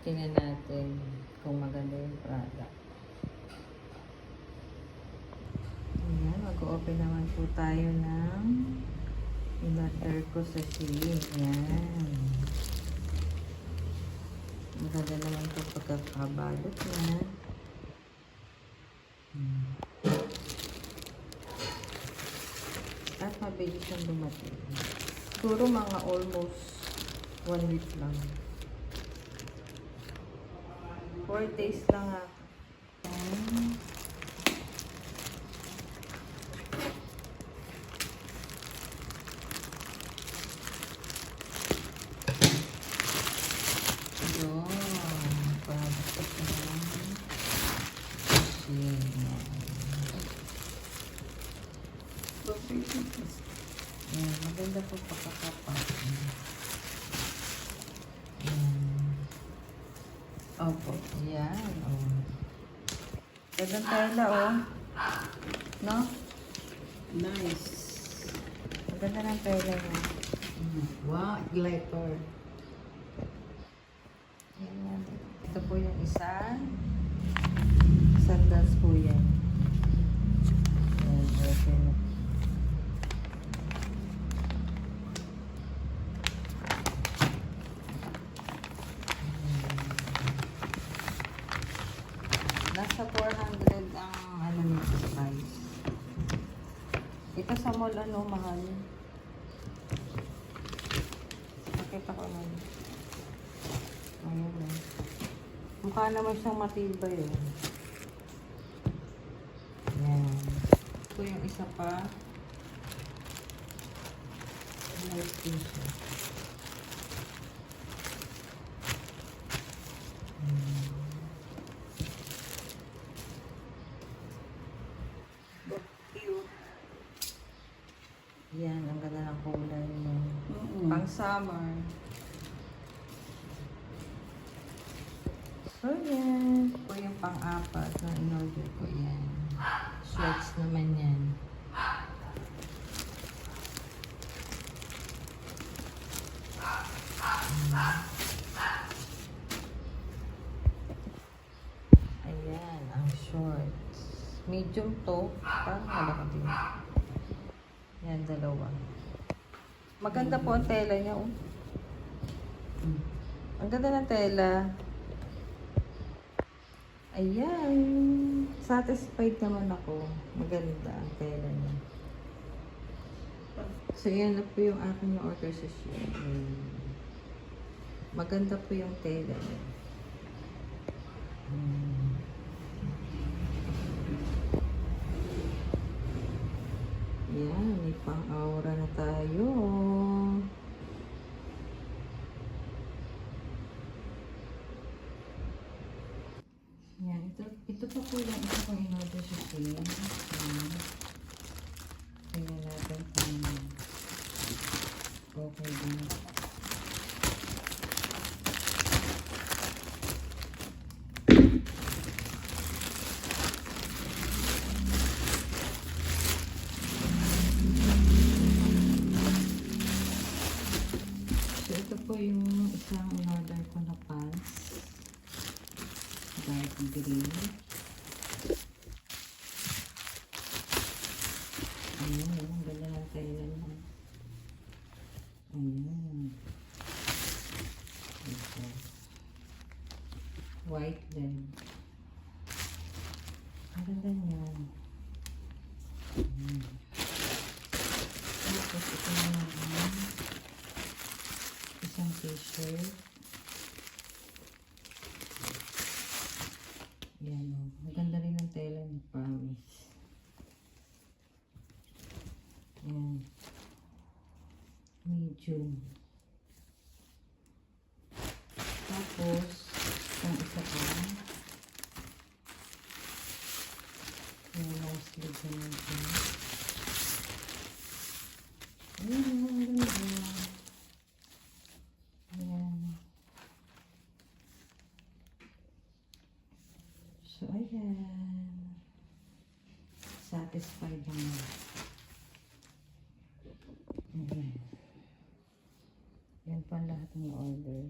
Tingnan natin kung maganda yung product. Ayan, mag-open naman po tayo ng in-order ko sa Shein. Ayan. Maganda naman ito pagkakabalot niya. Hmm. At mabilis siyang dumating. Siguro mga almost one week lang. Four days lang ha. Ng Shein. Ayan, maganda po pagkakapak. Opo, ayan. Oh. Gandang tela, oh. No? Nice. Ang ganda ng tela niya. Wow, glitter. Ayan. Ito po yung isa. Sandals po yan. Ayan, okay na. Nasa 400 ang ano nito price. Ito sa mall ano mahal. Nakita ko lang. Ayan eh. Mukha naman siyang matibay eh. Ayan. Ito yung isa pa. Light t-shirt. Yan, ang ganda ng kulay mo. Mm-mm. Pang summer. So, yan. Ito yung pang-apat na in-order ko. Yan. Shorts naman yan. Ayan, ang shorts. Medium to. Parang malaki din. Yan, dalawa. Maganda po ang tela niya, oh. Ang ganda ng tela. Ayan. Satisfied naman ako. Maganda ang tela niya. So, yan na po yung aking order sa Shein. Maganda po yung tela niya. Hmm. Yan, may pang-aura na tayo. Yan, ito, ito pa po yung isa kong in-order sa Shein. Yan. Tingnan natin kung okay din. So, Dark green. Ayan, ang ganda ng tela niya. Ayan. Ito. White din. Ang ganda niya. Ayan. Tapos ito naman. Isang t-shirt. Yan o. Maganda rin ang tela ni Promise. Yan. Medium. Tapos, yung isa pa. Yung long sleeve na natin. Ayan, ang ganda. Ayan. So, ayan. Satisfied naman. Ayan. Yan pa lahat ng order.